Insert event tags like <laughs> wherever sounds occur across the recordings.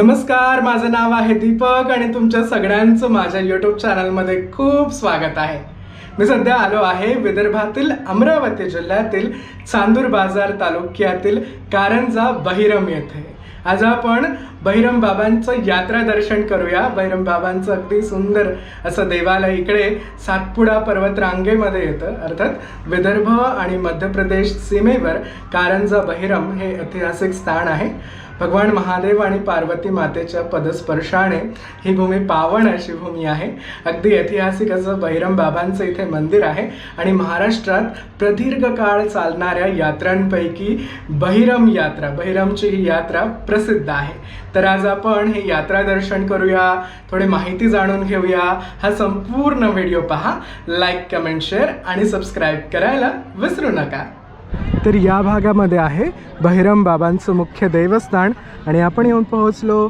नमस्कार माझं नाव आहे दीपक आणि तुमच्या सगळ्यांचं माझ्या यूट्यूब चॅनलमध्ये खूप स्वागत आहे. मी सध्या आलो आहे विदर्भातील अमरावती जिल्ह्यातील चांदूर बाजार तालुक्यातील कारंजा बहिरम येथे. आज आपण बहिरम बाबांचं यात्रा दर्शन करूया. बहिरम बाबांचं अगदी सुंदर असं देवालय इकडे सातपुडा पर्वत रांगेमध्ये येतं. अर्थात विदर्भ आणि मध्य प्रदेश सीमेवर कारंजा बहिरम हे ऐतिहासिक स्थान आहे. भगवान महादेव आणि पार्वती मातेच्या पदस्पर्शाने ही भूमी पावन अशी भूमी आहे. अगदी ऐतिहासिक असं बहिरम बाबांचं इथे मंदिर आहे आणि महाराष्ट्रात प्रदीर्घ काळ चालणाऱ्या यात्रांपैकी बहिरम यात्रा बहिरमची ही यात्रा प्रसिद्ध आहे. तर आज आपण हे यात्रा दर्शन करूया थोडी माहिती जाणून घेऊया. हा संपूर्ण व्हिडिओ पहा लाईक कमेंट शेअर आणि सबस्क्राईब करायला विसरू नका. तर या भागामध्ये आहे बहिरम बाबांचं मुख्य देवस्थान आणि आपण येऊन पोहोचलो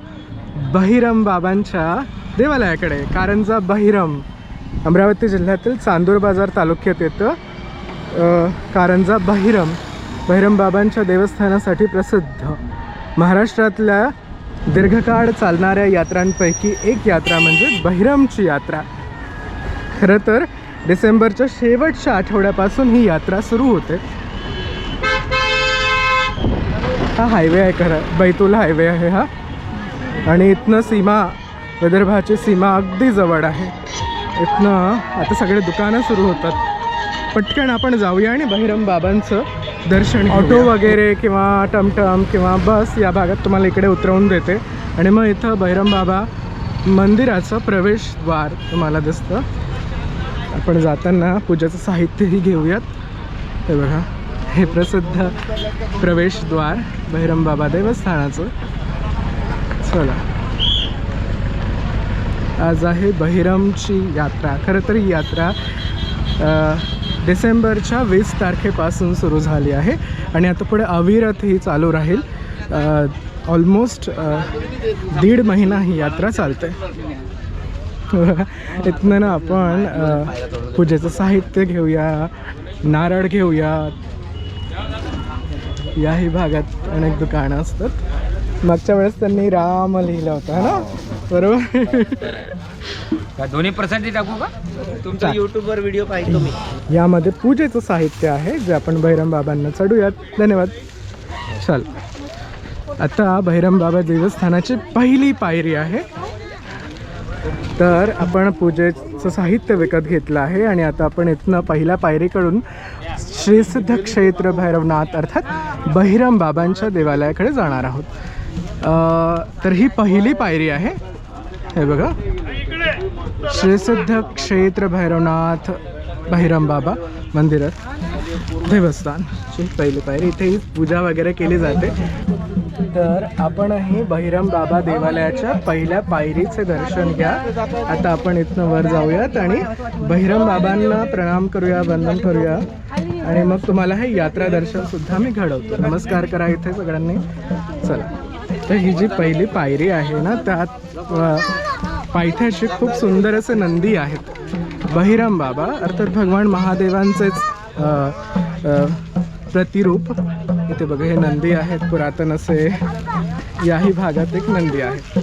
बहिरम बाबांच्या देवालयाकडे. कारंजा बहिरम अमरावती जिल्ह्यातील चांदूर बाजार तालुक्यात येतं. कारंजा बहिरम बहिरम बाबांच्या देवस्थानासाठी प्रसिद्ध. महाराष्ट्रातल्या दीर्घकाळ चालणाऱ्या यात्रांपैकी एक यात्रा म्हणजे बहिरमची यात्रा. खरं तर डिसेंबरच्या शेवटच्या आठवड्यापासून ही यात्रा सुरू होते. हा हायवे आहे खरं. बैतूल हायवे आहे हा. आणि इथनं सीमा विदर्भाची सीमा अगदी जवळ आहे. इथनं आता सगळे दुकानं सुरू होतात. पटकन आपण जाऊया आणि बहिरम बाबांचं दर्शन ऑटो वगैरे किंवा टमटम किंवा बस या भागात तुम्हाला इकडे उतरवून देते. आणि मग इथं बहिरम बाबा मंदिराचं प्रवेशद्वार तुम्हाला दिसतं. आपण जाताना पूजेचं साहित्यही घेऊयात. हे बघा. हे प्रसिद्ध प्रवेशद्वार बहिरमबाबा देवस्थानाचं. चला. आज आहे बहिरमची यात्रा. खरं तर ही यात्रा डिसेंबरच्या वीस तारखेपासून सुरू झाली आहे आणि आता पुढे अविरत ही चालू राहील. ऑलमोस्ट दीड महिना ही यात्रा चालते. <laughs> इथनं ना आपण पूजेचं साहित्य घेऊया नारळ घेऊया याही भागात अनेक दुकानं असतात. मागच्या वेळेस त्यांनी राम लिहिलं होतं है ना? बरोबर? दोन्ही प्रसादी टाकू का? तुमचा. युट्यूबवर व्हिडिओ पाहिजे मी. यामध्ये पूजेचं साहित्य आहे जे आपण बहिरम बाबांना चढूयात. धन्यवाद. चल. आता बहिरम बाबा देवस्थानाची पहिली पायरी आहे. तर आपण पूजेचं साहित्य विकत घेतलं आहे आणि आता आपण इथनं पहिल्या पायरीकडून श्रीसिद्ध क्षेत्र भैरवनाथ अर्थात बहिराम बाबांच्या देवालयाकडे जाणार आहोत. तर ही पहिली पायरी आहे. हे बघा. श्रीसिद्ध क्षेत्र भैरवनाथ बहिराम बाबा मंदिरात देवस्थानची पहिली पायरी. इथे पूजा वगैरे केली जाते. तर आपणही बहिराम बाबा देवालयाच्या पहिल्या पायरीचे दर्शन घ्या. आता आपण इथनं वर जाऊयात आणि बहिराम बाबांना प्रणाम करूया वंदन करूया. आणि मग तुम्हाला हे यात्रा दर्शन सुद्धा मी घडवतो. नमस्कार करा इथे सगळ्यांनी. चला. तर ही जी पहिली पायरी आहे ना त्यात पायथ्याशी खूप सुंदर असे नंदी आहेत. बहिराम बाबा अर्थात भगवान महादेवांचेच प्रतिरूप. इथे बघा हे नंदी आहेत पुरातन असे याही भागात एक नंदी आहे.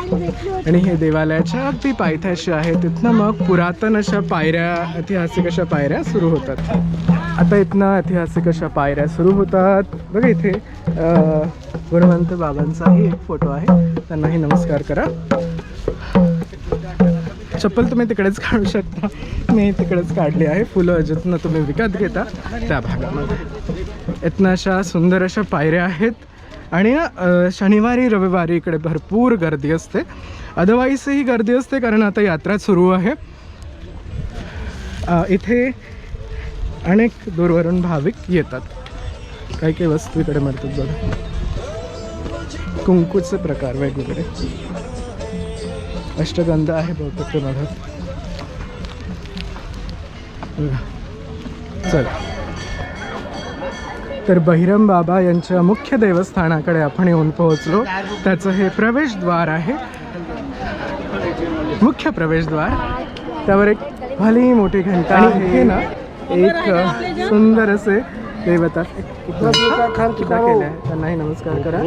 आणि हे देवालयाच्या अगदी पायथ्याशी आहे तिथनं मग पुरातन अशा पायऱ्या ऐतिहासिक अशा पायऱ्या सुरू होतात. आता इथनं ऐतिहासिक अशा पायऱ्या सुरू होतात. बघा इथे गुणवंत बाबांचाही एक फोटो आहे. त्यांनाही नमस्कार करा. चप्पल तुम्ही तिकडेच काढू शकता. मी तिकडेच काढली आहे. फुलं जिथनं तुम्ही विकत घेता त्या भागामध्ये. इथनं अशा सुंदर अशा पायऱ्या आहेत. आणि ना, शनिवारी रविवारी इकडे भरपूर गर्दी असते. अदरवाईजही गर्दी असते कारण आता यात्रा सुरू आहे. इथे अनेक दूरवरून भाविक येतात. काही काही वस्तू इकडे मिळतात बघा. कुंकूचे प्रकार वेगवेगळे. अष्टगंध आहे बहुतेक ते बघा. चला. तर बहिरम बाबा यांच्या मुख्य देवस्थानाकडे आपण येऊन पोहोचलो. त्याचं हे प्रवेशद्वार आहे. मुख्य प्रवेशद्वार. त्यावर एक भली मोठी घंटा आणि इथे ना एक सुंदर असे देवता हा, केली आहे. त्यांनाही नमस्कार करा.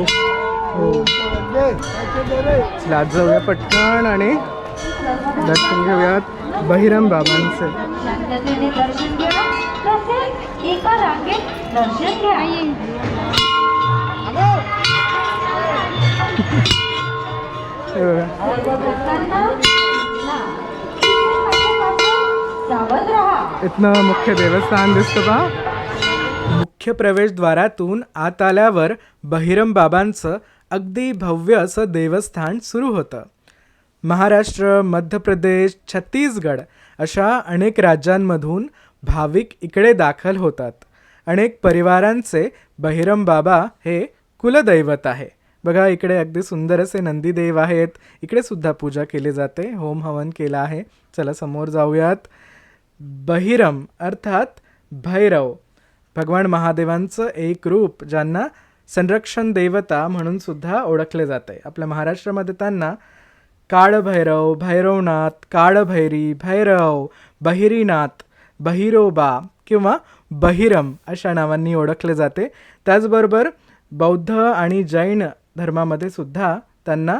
हो चला आज जाऊया पटकन आणि दर्शन घेऊयात बहिरम बाबांचे. एका रांगेत दर्शन घ्या सावध राहा इथनं मुख्य देवस्थान दिसतं का मुख्य प्रवेशद्वारातून आत आल्यावर बहिरम बाबांचं अगदी भव्य असं देवस्थान सुरू होतं. महाराष्ट्र मध्य प्रदेश छत्तीसगड अशा अनेक राज्यांमधून भाविक इकडे दाखल होतात. अनेक परिवारांचे बहिरम बाबा हे कुलदैवत आहे. बघा इकडे अगदी सुंदर असे नंदीदेव आहेत. इकडे सुद्धा पूजा केली जाते. होम हवन केला आहे. चला समोर जाऊयात. बहिरम अर्थात भैरव. भगवान महादेवांचं एक रूप ज्यांना संरक्षण देवता म्हणून सुद्धा ओळखले जाते. आपल्या महाराष्ट्रामध्ये त्यांना काळभैरव भैरवनाथ काळभैरी भैरव बहिरीनाथ बहिरोबा किंवा बहिरम अशा नावांनी ओळखले जाते. त्याचबरोबर बौद्ध आणि जैन धर्मामध्ये सुद्धा त्यांना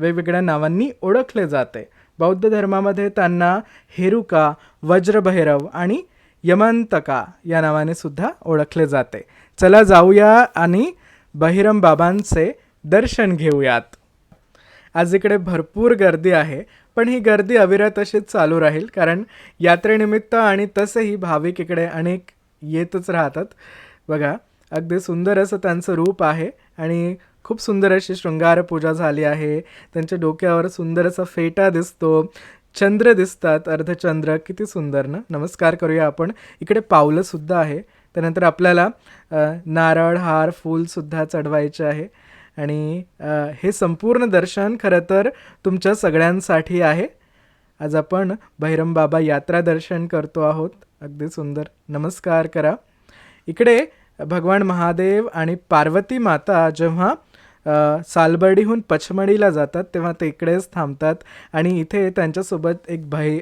वेगवेगळ्या नावांनी ओळखले जाते. बौद्ध धर्मामध्ये त्यांना हेरुका वज्रभैरव आणि यमंतका या नावाने सुद्धा ओळखले जाते. चला जाऊया आणि बहिरम बाबांचे दर्शन घेऊयात. आज इकडे भरपूर गर्दी आहे. पण ही गर्दी अविरत अशीच चालू राहील कारण यात्रेनिमित्त आणि तसंही भाविक इकडे अनेक येतच राहतात. बघा अगदी सुंदर असं त्यांचं रूप आहे आणि खूप सुंदर अशी शृंगार पूजा झाली आहे. त्यांच्या डोक्यावर सुंदर असा फेटा दिसतो. चंद्र दिसतात अर्धचंद्र. किती सुंदर ना? नमस्कार करूया आपण. इकडे पावलंसुद्धा आहे. त्यानंतर आपल्याला नारळ हार फूलसुद्धा चढवायचे आहे. आणि हे संपूर्ण दर्शन खरं तर तुमच्या सगळ्यांसाठी आहे. आज आपण बहिरम बाबा यात्रा दर्शन करतो आहोत. अगदी सुंदर. नमस्कार करा. इकडे भगवान महादेव आणि पार्वती माता जेव्हा सालबर्डीहून पचमडीला जातात तेव्हा ते इकडेच थांबतात आणि इथे त्यांच्यासोबत एक भै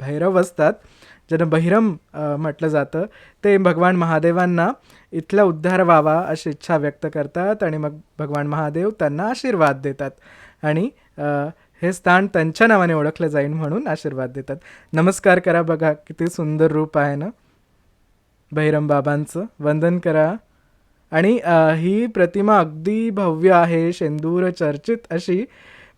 भैरव असतात ज्यांना बहिरम म्हटलं जातं. ते भगवान महादेवांना इथला उद्धार व्हावा अशी इच्छा व्यक्त करतात आणि मग भगवान महादेव त्यांना आशीर्वाद देतात. आणि हे स्थान त्यांच्या नावाने ओळखलं जाईल म्हणून आशीर्वाद देतात. नमस्कार करा बघा किती सुंदर रूप आहे ना? बहिरम बाबांचं. वंदन करा. आणि ही प्रतिमा अगदी भव्य आहे शेंदूर चर्चित अशी.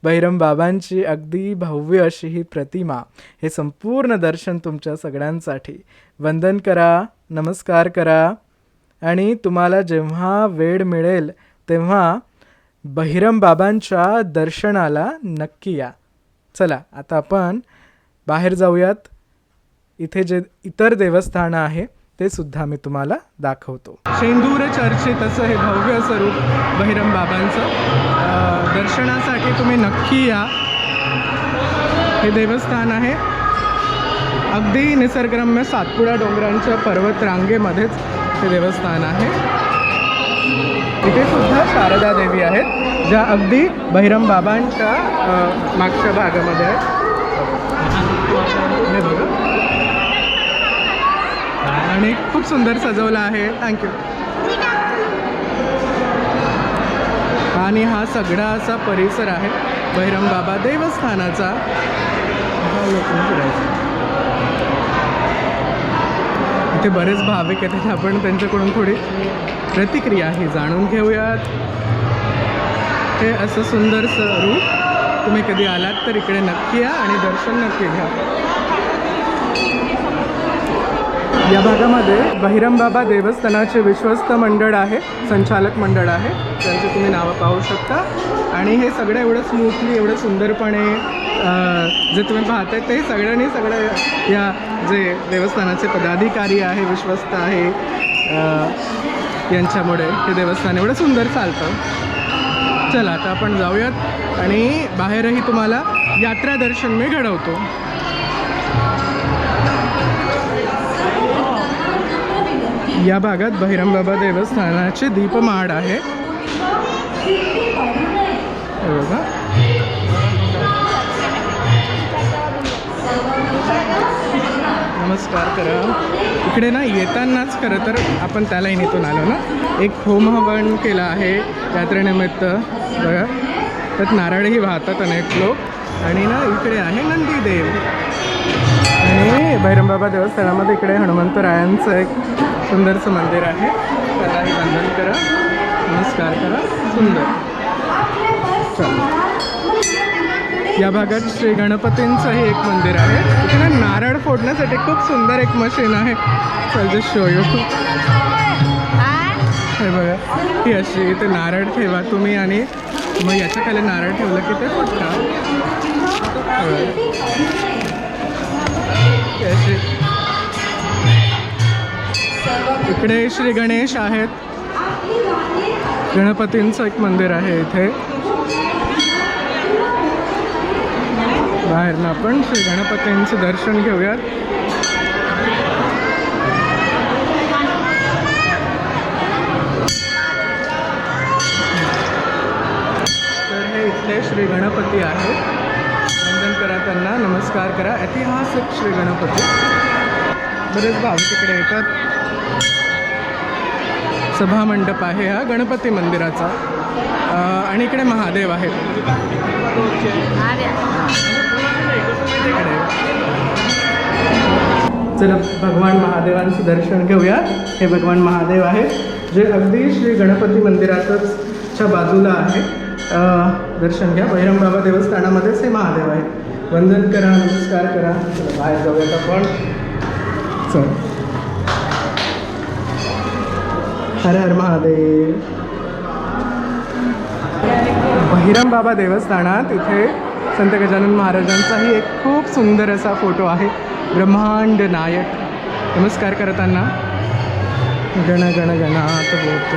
बहिरम बाबांची अगदी भव्य अशी ही प्रतिमा. हे संपूर्ण दर्शन तुमच्या सगळ्यांसाठी. वंदन करा नमस्कार करा. आणि तुम्हाला जेव्हा वेळ मिळेल तेव्हा बहिरम बाबांच्या दर्शनाला नक्की या. चला आता आपण बाहेर जाऊयात. इथे जे इतर देवस्थानं आहे ते सुद्धा मी तुम्हाला दाखवतो. शेंदूर चर्चित असं हे भव्य स्वरूप बहिरम बाबांचं. दर्शनासाठी तुम्ही नक्की या. हे देवस्थान आहे. अगदी निसर्गरम्य सातपुडा डोंगरांच्या पर्वत रांगेमध्येच ते देवस्थान आहे. इथे सुद्धा शारदा देवी आहेत ज्या अगदी बहिरम बाबांच्या मागच्या भागामध्ये आहेत. हे बघा. आणि खूप सुंदर सजवलं आहे. थँक्यू आणि हा सगळा असा परिसर आहे बहिरम बाबा देवस्थानाचा. हा लोकं फिरायचा इथे बरेच भाविक आहेत तिथे आपण त्यांच्याकडून थोडी प्रतिक्रिया ही जाणून घेऊयात. हे असं सुंदरसं रूप तुम्ही कधी आलात तर इकडे नक्की या आणि दर्शन नक्की घ्या. या भागामध्ये बहिरमबाबा देवस्थानाचे विश्वस्त मंडळ आहे संचालक मंडळ आहे. त्यांची तुम्ही नावं पाहू शकता. आणि हे सगळं एवढं स्मूथली एवढं सुंदरपणे जे तुम्ही पाहताय ते सगळ्यांनी सगळं या जे देवस्थानाचे पदाधिकारी आहे विश्वस्त आहे यांच्यामुळे हे देवस्थान एवढं सुंदर चालतं. चला आता आपण जाऊयात. आणि बाहेरही तुम्हाला यात्रा दर्शन मी घडवतो. या भागात बहिरमबाबा देवस्थानाचे दीपमाड आहे. बघा. नमस्कार करा. इकडे ना येतानाच खरं तर आपण त्या लाईनीतून आलो ना. एक होम हवन केला आहे यात्रेनिमित्त. बघा. त्यात नारळही वाहतात अनेक लोक. आणि ना इकडे आहे नंदीदेव. आणि भैरमबाबा देवस्थानामध्ये इकडे हनुमंतरायांचं एक सुंदरसं मंदिर आहे. त्यालाही वंदन करा नमस्कार करा सुंदर. चला. या भागात श्री गणपतींचंही एक मंदिर आहे. तिथे नारळ फोडण्यासाठी खूप सुंदर एक मशीन आहे. चल शो यू हे बघा. ही अशी इथे नारळ ठेवा तुम्ही आणि मग याच्या खाली नारळ ठेवलं की ते फुटतं इकडे श्री गणेश आहेत. गणपतींचं एक मंदिर आहे इथे. बाहेरनं आपण श्री गणपतींचे दर्शन घेऊयात. तर हे इथले श्री गणपती आहेत. त्यांना नमस्कार करा. ऐतिहासिक श्री गणपती. बरेच भाव तिकडे येतात. सभा मंडप आहे हा गणपती मंदिराचा. आणि इकडे महादेव आहेत. चला भगवान महादेवांचं दर्शन घेऊया हे भगवान महादेव आहे जे अगदी श्री गणपती मंदिरातच च्या बाजूला आहे दर्शन घ्या. बहिरमबाबा देवस्थानामध्येच हे महादेव आहे वंदन करा नमस्कार करा. चला बाहेर जाऊयात आपण. चल. हर हर महादेव. बहिरम बाबा देवस्थानात इथे संत गजानन महाराजांचाही एक खूप सुंदर असा फोटो आहे. ब्रह्मांड नायक. नमस्कार करताना. गण गण गणात बोलतो.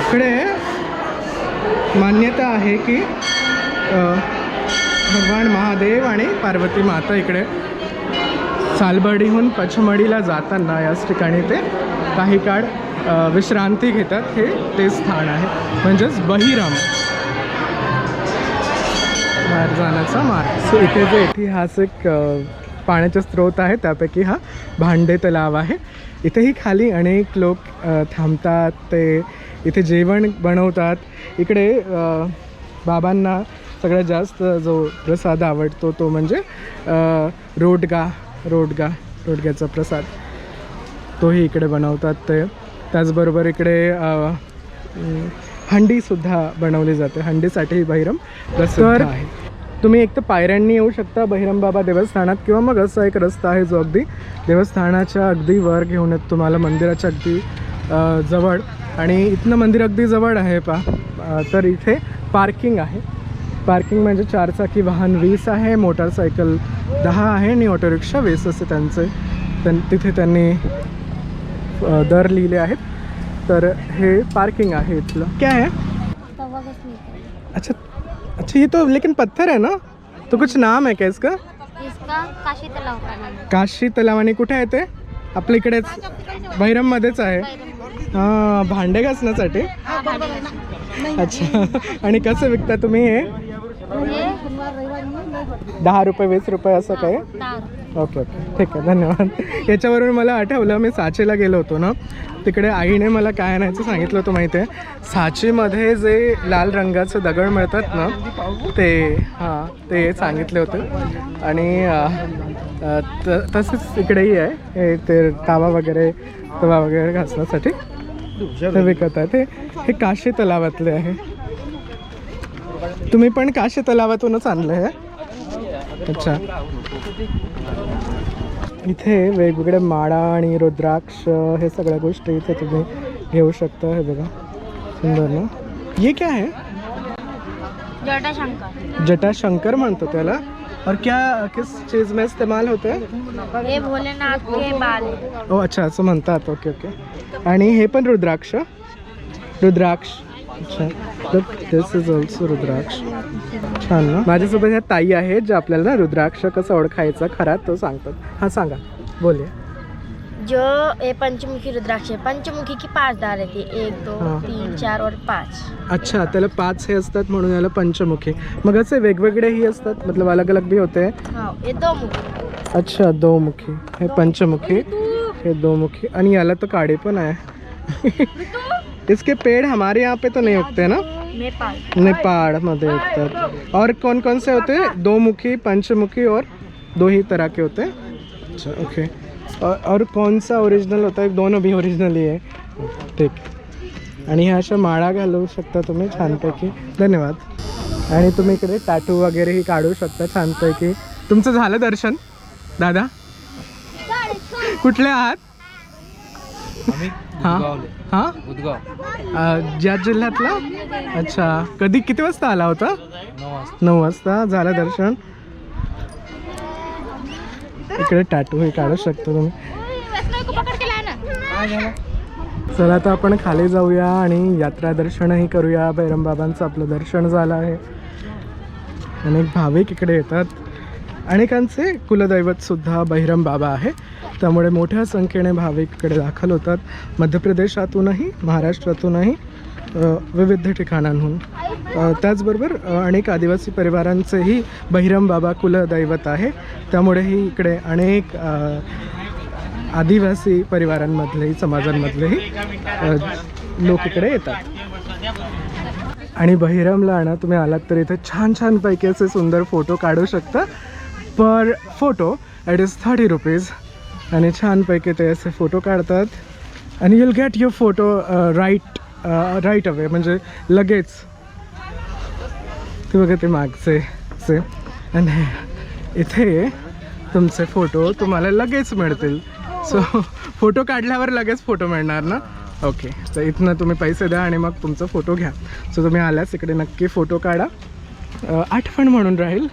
इकडे मान्यता आहे की भगवान महादेव आणि पार्वती माता इकडे सालबर्डीहून पचमडीला जाताना याच ठिकाणी ते काही काळ विश्रांती घेतात. हे ते स्थान आहे. म्हणजेच बहिराम. बाहेर जाण्याचा मार्ग. सो इथे जे ऐतिहासिक पाण्याचे स्रोत आहे त्यापैकी हा भांडे तलाव आहे. इथेही खाली अनेक लोक थांबतात. ते इथे जेवण बनवतात. इकडे बाबांना सगळ्यात जास्त जो प्रसाद आवडतो तो म्हणजे रोडगा रोडगा रोडग्याचा प्रसाद. तोही इकडे बनवतात ते. त्याचबरोबर इकडे हंडीसुद्धा बनवली जाते. हंडीसाठीही बहिरम प्रसिद्ध आहे. तुम्ही एक तर पायऱ्यांनी येऊ शकता बहिरम बाबा देवस्थानात किंवा मग असा एक रस्ता आहे जो अगदी देवस्थानाच्या अगदी वर घेऊन येत. तुम्हाला मंदिराच्या अगदी जवळ. आणि इथनं मंदिर अगदी जवळ आहे पा. तर इथे पार्किंग आहे. पार्किंग म्हणजे चारचाकी वाहन वीस आहे मोटारसायकल दहा आहे आणि ऑटो रिक्षा वीस असे त्यांचे. त्यां तिथे त्यांनी दर लिहिले आहेत. तर हे पार्किंग आहे इथलं. क्या है अच्छा अच्छा ये तो लेकिन पत्थर है ना? तो कुछ नाम है क्या इसका? इसका काशी तलाव का है काशी तलाव आणि कुठे आहे ते? आपल्या इकडेच बहिरममध्येच आहे. हां भांडे घासण्यासाठी. अच्छा. आणि कसं विकता तुम्ही हे? दहा रुपये वीस रुपये असं काय ओके ओके. ठीक आहे धन्यवाद. याच्यावरून मला आठवलं मी साचेला गेलो होतो ना. तिकडे आईने मला काय आणायचं सांगितलं होतं माहिती आहे? साचेमध्ये जे लाल रंगाचे दगड मिळतात ना ते हां ते सांगितले होते. आणि तसेच इकडेही आहे. हे ते तावा वगैरे तवा वगैरे घासण्यासाठी. ते. विकत आहे. ते हे. काशी तलावातले आहे. तुम्ही पण काशी तलावातूनच आणलं आहे अच्छा. इथे वेगवेगळे माळा आणि रुद्राक्ष हे सगळ्या गोष्टी इथे तुम्ही घेऊ शकता हे बघा. सुंदर ना? ये क्या है जटाशंकर. जटाशंकर म्हणतो त्याला? और क्या किस चीज़ में इस्तेमाल होते हैं? हे भोलेनाथ के बाल. ओ अच्छा असं म्हणतात ओके ओके। आणि हे पण रुद्राक्ष? रुद्राक्ष? अच्छा दिस इज ऑल्सो रुद्राक्ष. छान ना? माझ्यासोबत ह्या ताई आहेत ज्या आपल्याला ना रुद्राक्ष कसं ओळखायचा खरा तो सांगतात. हां सांगा. बोलिए जो ये पंचमुखी रुद्राक्ष है पंचमुखी की पांच दार है एक दो हाँ। तीन चार और पाँच। अच्छा त्याला पाच हे असतात म्हणून याला पंचमुखी. मग असे वेगवेगळेही असतात? मतलब अलग अलग भी होते? हाँ ये दो मुखी। अच्छा दो मुखी. हे पंचमुखी हे दो मुखी. आणि याला तर काडी पण आहे. इसके पेड़ हमारे यहाँ पे तो नहीं उगते ना? नेपाल। नेपाल मध्ये उगतात. और कौन कौन से होते? हैं दो मुखी पंचमुखी और दो ही तरह के होते. हैं अच्छा ओके और, कौन सा ओरिजिनल होता है? दोनों भी ओरिजिनल ही है। ठीक। आणि ह्या अशा माळा घालू शकता तुम्ही छानपैकी. धन्यवाद. आणि तुम्ही इकडे टॅटू वगैरेही काढू शकता छानपैकी. तुमचं झालं दर्शन? दादा? कुठले आहात? हां. हां? उदगाव. ज्या जिल्ह्यातला? अच्छा. कधी किती वाजता आला होता? नऊ वाजता झालं दर्शन. इकडे टाटू हे काढू शकतो तुम्ही. चला आता आपण खाली जाऊया आणि यात्रा दर्शनही करूया. बाबांचं आपलं दर्शन झालं आहे. अनेक भाविक इकडे येतात. अनेकांचे कुलदैवत सुद्धा बहिरम बाबा आहे त्यामुळे मोठ्या संख्येने भाविक इकडे दाखल होतात. मध्य प्रदेशातूनही महाराष्ट्रातूनही. विविध ठिकाणांहून. त्याचबरोबर अनेक आदिवासी परिवारांचेही बहिरम बाबा कुलदैवत आहे. त्यामुळेही इकडे अनेक आदिवासी परिवारांमधलेही समाजांमधलेही लोक इकडे येतात. आणि बहिरमला ना तुम्ही आलात तर इथे छान छानपैकी असे सुंदर फोटो काढू शकता. Per photo at is thirty rupees. आणि छानपैकी ते असे फोटो काढतात. आणि you'll get your photo right right away म्हणजे लगेच. ते बघा ते मागचे से. आणि इथे तुमचे फोटो तुम्हाला लगेच मिळतील. सो फोटो काढल्यावर लगेच फोटो मिळणार ना? ओके तर इथनं तुम्ही पैसे द्या आणि मग तुमचा फोटो घ्या. सो तुम्ही आल्यास इकडे नक्की फोटो काढा. आठवण म्हणून राहील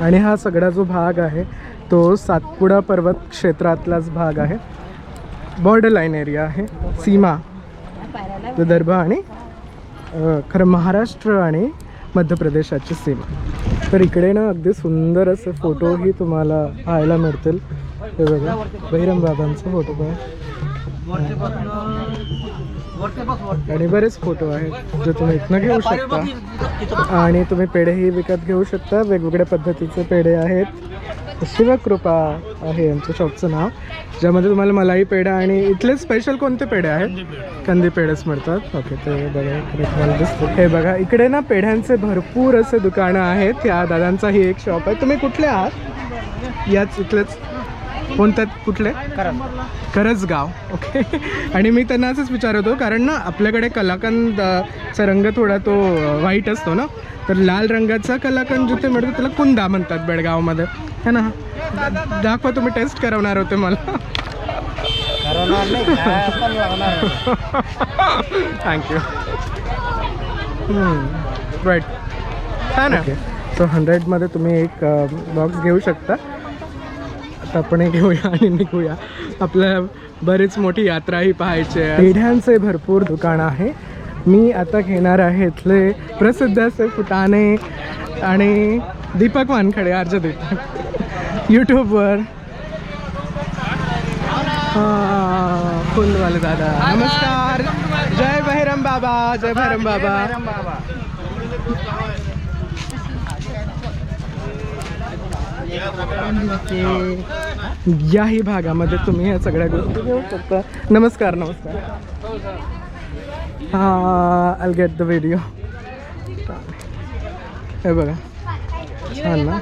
आणि हा सगळा जो भाग आहे तो सातपुडा पर्वत क्षेत्रातलाच भाग आहे. बॉर्डर लाईन एरिया आहे. सीमा. विदर्भ आणि खरं महाराष्ट्र आणि मध्य प्रदेशाची सीमा. तर इकडे ना अगदी सुंदर असे फोटोही तुम्हाला पाहायला मिळतील. हे बघा बहिरम बाबांचे फोटो पण. आणि बरेच फोटो आहेत जे तुम्ही इथनं घेऊ शकता. आणि तुम्ही पेढेही विकत घेऊ शकता. वेगवेगळ्या पद्धतीचे पेढे आहेत. शिवकृपा आहे आमच्या शॉपचं नाव ज्यामध्ये तुम्हाला मलाई पेढा आणि इथले स्पेशल कोणते पेढे आहेत? कंदी पेढेच मिळतात. ओके ते बघा इकडे तुम्हाला दिसतं हे बघा इकडे ना पेढ्यांचे भरपूर असे दुकानं आहेत. या दादांचाही एक शॉप आहे. तुम्ही कुठले आहात? याच इथलेच. कोणत्यात? कुठले? खरंच गाव ओके आणि मी त्यांना असंच विचारतो कारण ना आपल्याकडे कलाकंदचा रंग थोडा तो वाईट व्हाईट असतो ना? तर लाल रंगाचा कलाकंद जिथे मिळतो त्याला कुंदा म्हणतात बेळगावमध्ये. है ना? दाखवा तुम्ही टेस्ट करवणार होते मला. थँक्यू राईट छान आहे. सो हंड्रेडमध्ये तुम्ही एक बॉक्स घेऊ शकता. आता आपण हे घेऊया आणि निघूया. आपल्याला बरीच मोठी यात्राही पाहायची आहे. पेढ्यांचे भरपूर दुकान आहे. मी आता घेणार आहे इथले प्रसिद्ध असे फुटाणे आणि दीपक वानखडे अर्ज दीपक यूट्यूबवर हाँ फुलवाले दादा। नमस्कार। जय बहिरम बाबा जय बहिरम बाबा। याही भागामध्ये तुम्ही या सगळ्या गोष्टी घेऊ शकता. नमस्कार नमस्कार. हा गेट द व्हिडिओ हे बघा. छान ना?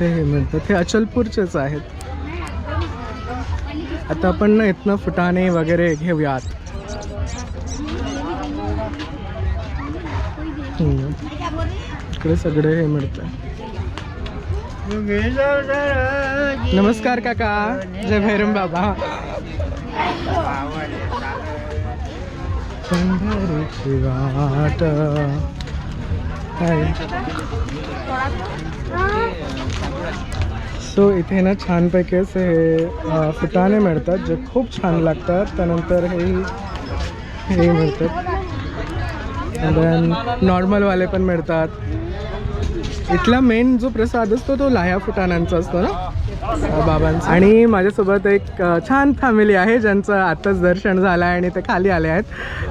ते हे मिळतात हे अचलपूरचेच आहेत. आता आपण ना इथनं फुटाणे वगैरे घेऊयात. इकडे सगळे हे मिळतं नमस्कार काका. जय भैरम बाबा. वाट. सो इथे ना छानपैकी असे हे फुटाणे मिळतात जे खूप छान लागतात. त्यानंतर हे हे मिळतात. नॉर्मलवाले पण मिळतात. इथला मेन जो प्रसाद असतो तो लाह्या फुटाण्यांचा असतो ना? बाबांचा. आणि माझ्यासोबत एक छान फॅमिली आहे ज्यांचं आत्ताच दर्शन झालं आहे आणि ते खाली आले आहेत.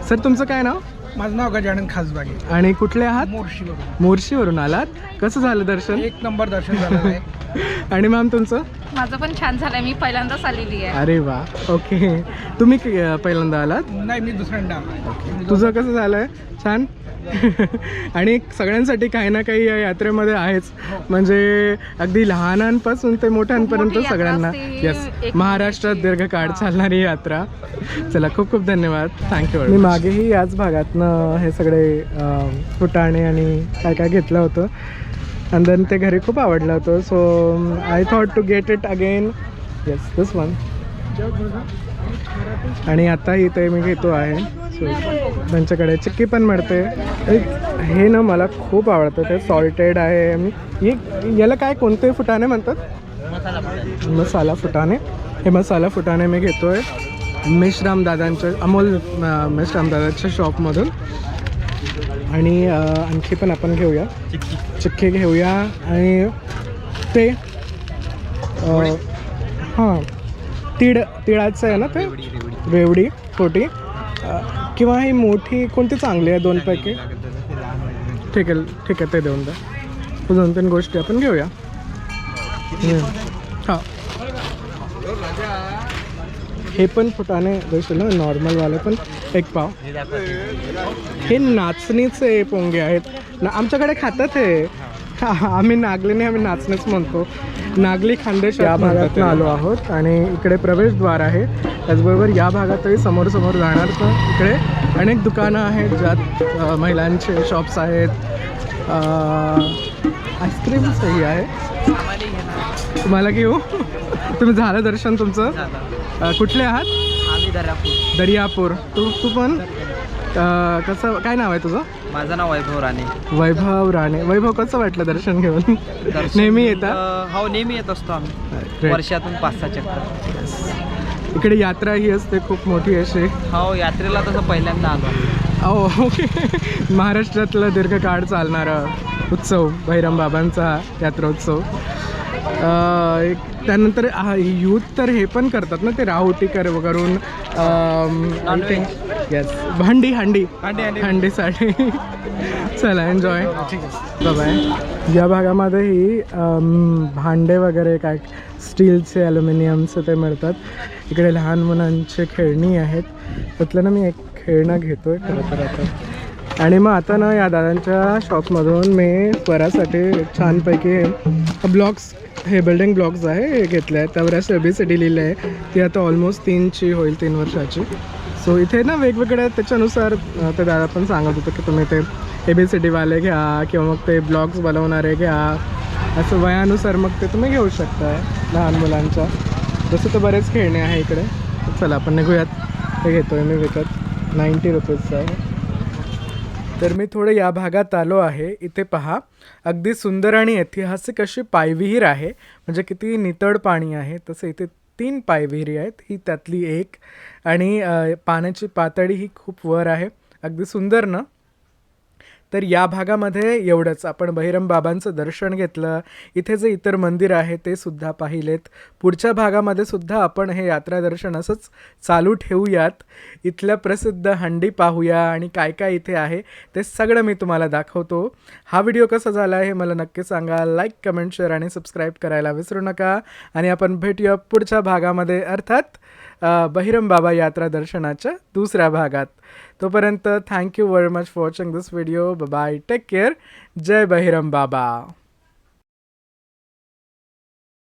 सर तुमचं काय नाव? माझं नाव गजानन खासबागे. आणि कुठले आहात? मोर्शीवरून. मोर्शीवरून आलात. कसं झालं दर्शन? एक नंबर दर्शन झालेलं आहे. <laughs> आणि मॅम तुमचं? माझं पण छान झालंय. मी पहिल्यांदाच आलेली आहे. अरे वा. ओके. तुम्ही क- पहिल्यांदा आलात? नाही मी दुसऱ्यांदा आलोय. तुझं कसं झालंय? छान. <laughs> आणि सगळ्यांसाठी काही ना काही या यात्रेमध्ये आहेच. म्हणजे अगदी लहानांपासून ते मोठ्यांपर्यंत यात्रा सगळ्यांना. असते. येस एक महाराष्ट्रात दीर्घकाळ चालणारी यात्रा. चला खूप खूप धन्यवाद. थँक्यू मी मागेही याच भागातनं हे सगळे फुटाणे आणि काय काय घेतलं होतं. अँड देन ते घरी खूप आवडलं होतं. So I thought to get it again yes this one आणि आता इथे मी घेतो आहे. सो त्यांच्याकडे चिक्की पण मिळते. हे ना मला खूप आवडतं. ते सॉल्टेड आहे. आणि याला काय कोणते फुटाणे म्हणतात? मसाला फुटाणे. हे मसाला फुटाणे मी घेतो आहे मेश्राम दादांच्या अमोल अं, मेश्राम दादाच्या शॉपमधून. आणि आणखी पण आपण घेऊया. चिक्की घेऊया. आणि ते हां. तीळ तिळाचं आहे ना ते? रेवडी छोटी किंवा ही मोठी कोणती चांगली आहे दोनपैकी ठीक आहे ठीक आहे ते देऊन द्या. दोन तीन गोष्टी आपण घेऊया. हां. हे पण फुटाणे देशील ना नॉर्मलवाले पण. एक पाव. हे नाचणीचे पोंगे आहेत. ना आमच्याकडे खातात हे. आम्ही नागलीने आम्ही नाचणीच म्हणतो. नागली खानदेश या भागात आलो आहोत आणि इकडे प्रवेशद्वार आहे. त्याचबरोबर या भागातही समोर समोर जाणार तर इकडे अनेक दुकानं आहेत ज्यात महिलांचे शॉप्स आहेत. आईस्क्रीमचंही आहे. तुम्हाला घेऊ? तुम्ही झालं दर्शन तुमचं? कुठले आहात? दर्यापूर. तू तू पण? कसं काय नाव आहे तुझं? माझं नाव वैभव राणे. वैभव राणे. वैभव कसं वाटलं दर्शन घेऊन? नेहमी येतात हो नेहमी येत असतो आम्ही. वर्षातून पाच सहा चक्कर. इकडे यात्रा ही असते खूप मोठी अशी. हो यात्रेला तसं पहिल्यांदा आलो ओ ओके <laughs> महाराष्ट्रातला दीर्घकाळ चालणारा उत्सव बहिराम बाबांचा यात्रोत्सव. एक त्यानंतर यूथ तर हे पण करतात ना ते राहुटी कर करून आय थिंक येस हंडी. हंडी. हंडीसाठी चला एन्जॉय बाय या भागामध्येही भांडे वगैरे काय स्टीलचे ॲल्युमिनियमचे ते मिळतात. इकडे लहान मुलांचे खेळणी आहेत. त्यातलं ना मी एक खेळणं घेतो आहे खरं तर आता. आणि मग आता ना या दादांच्या शॉपमधून मी स्वरासाठी छानपैकी ब्लॉक्स हे बिल्डिंग ब्लॉक्स आहे हे घेतले आहेत त्यावर असं बी सी डी लिहिलं आहे ती आता ऑलमोस्ट तीनची होईल तीन वर्षाची. सो इथे ना वेगवेगळ्या त्याच्यानुसार ते दादा पण सांगत होतं की तुम्ही ते ए बी सी डीवाले घ्या किंवा मग ते ब्लॉग्स बनवणारे घ्या. असं वयानुसार मग ते तुम्ही घेऊ शकता लहान मुलांच्या. जसं तर बरेच खेळणे आहे इकडे. चला आपण निघूयात. हे घेतो आहे मी विकत. नाईंटी रुपीजचा आहे. तर मी थोडं या भागात आलो आहे. इथे पहा अगदी सुंदर आणि ऐतिहासिक अशी पायविहीर आहे. म्हणजे किती नितळ पाणी आहे. तसं इथे तीन पायविहिरी आहेत. ही त्यातली एक आणि पाण्याची पातळी ही खूप वर आहे. अगदी सुंदर ना? तर या भागामध्ये एवढंच. आपण बहिरम बाबांचं दर्शन घेतलं. इथे जे इतर मंदिर आहे ते सुद्धा पाहिलेत. पुढच्या भागामध्ये सुद्धा आपण हे यात्रा दर्शन असंच चालू ठेवूयात. इथलं प्रसिद्ध हंडी पाहूया आणि काय काय इथे आहे ते सगळं मी तुम्हाला दाखवतो. हा व्हिडिओ कसा झाला आहे मला नक्की सांगा. लाईक कमेंट शेअर आणि सबस्क्राईब करायला विसरू नका. आणि आपण भेटूया पुढच्या भागामध्ये. अर्थात बहिरम बाबा यात्रा दर्शनाच्या दुसऱ्या भागात. तोपर्यंत thank you very much for watching this video bye take care जय बहिरम बाबा.